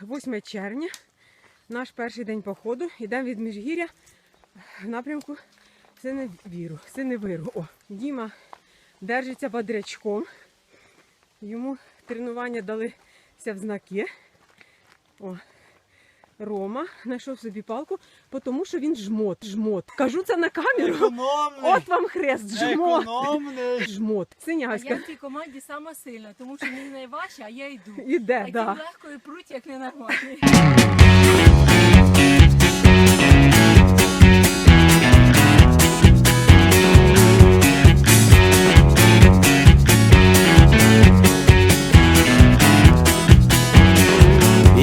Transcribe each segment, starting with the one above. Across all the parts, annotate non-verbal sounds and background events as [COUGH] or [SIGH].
8 червня, наш перший день походу. Йдемо від Міжгір'я в напрямку Синевіру. Синевиру. О, Діма держиться бодрячком. Йому тренування далися в знаки. О, Рома знайшов собі палку, тому що він жмот. Жмот. Кажу це на камеру. Економний! От вам хрест, жмот. Економний! Жмот. А Синяська. я в цій команді сама сильна, тому що мені найважче, а я йду. Іде, так. да. легко і пруть, як ненормальні. [LAUGHS]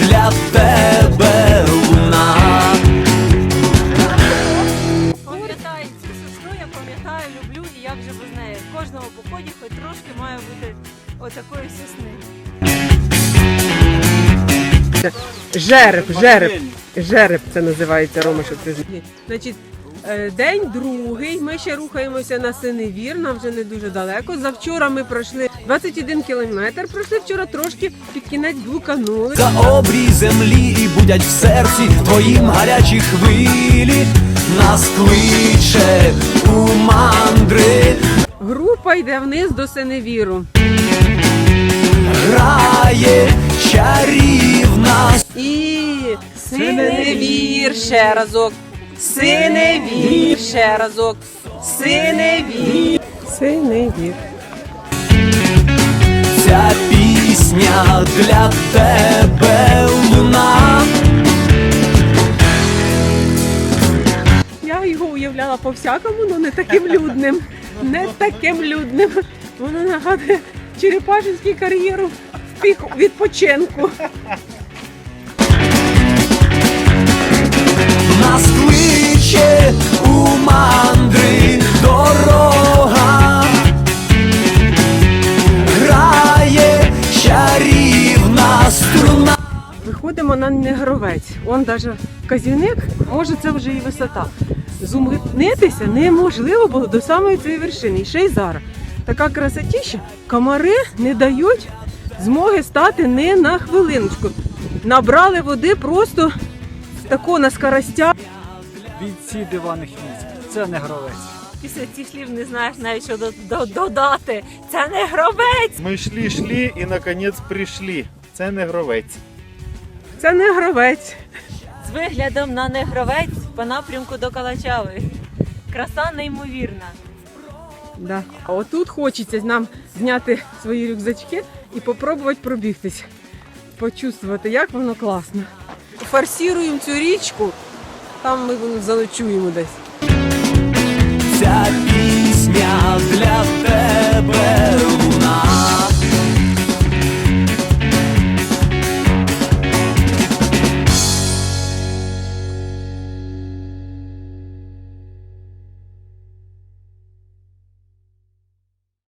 для тебе луна. Пам'ятаю цю сестру, я пам'ятаю, люблю і як же без неї. В кожному поході хоч трошки має бути отакої сосни. Жереб, жереб. Жереб це називається Рома, щоб ти знав. Значить, день другий. Ми ще рухаємося на Синевір, нам вже не дуже далеко. Завчора ми пройшли 21 кілометр. Пройшли вчора трошки під кінець блуканули. За обрій землі і будять в серці твоїм гарячі хвилі. Нас кличе у мандри. Група йде вниз до Синевіру. Грає чарівна І Синевір ще разок. Синевір ще разок. Синевір. Синевір. Ця пісня для тебе луна. Я його уявляла по-всякому, але не таким людним. Не таким людним. Воно нагадує черепашинський кар'єру в пік відпочинку. Виходимо на негровець. Он навіть казівник, може це вже і висота. Зумитнитися неможливо було до самої цієї вершини. І ще й зараз. Така красотіща, комари не дають змоги стати не на хвилиночку. Набрали води просто тако на скоростях. Бійці диваних військ. Це не гровець. Після цих слів не знаєш навіть що до- до- додати. Це не гробець. Ми йшли, йшли і наконець прийшли. Це не гровець. Це не гравець. З виглядом на негровець по напрямку до Калачави. Краса неймовірна. Да. А отут хочеться нам зняти свої рюкзачки і попробувати пробігтись, почувствувати, як воно класно. Форсіруємо цю річку, там ми заночуємо десь. Ця пісня для тебе.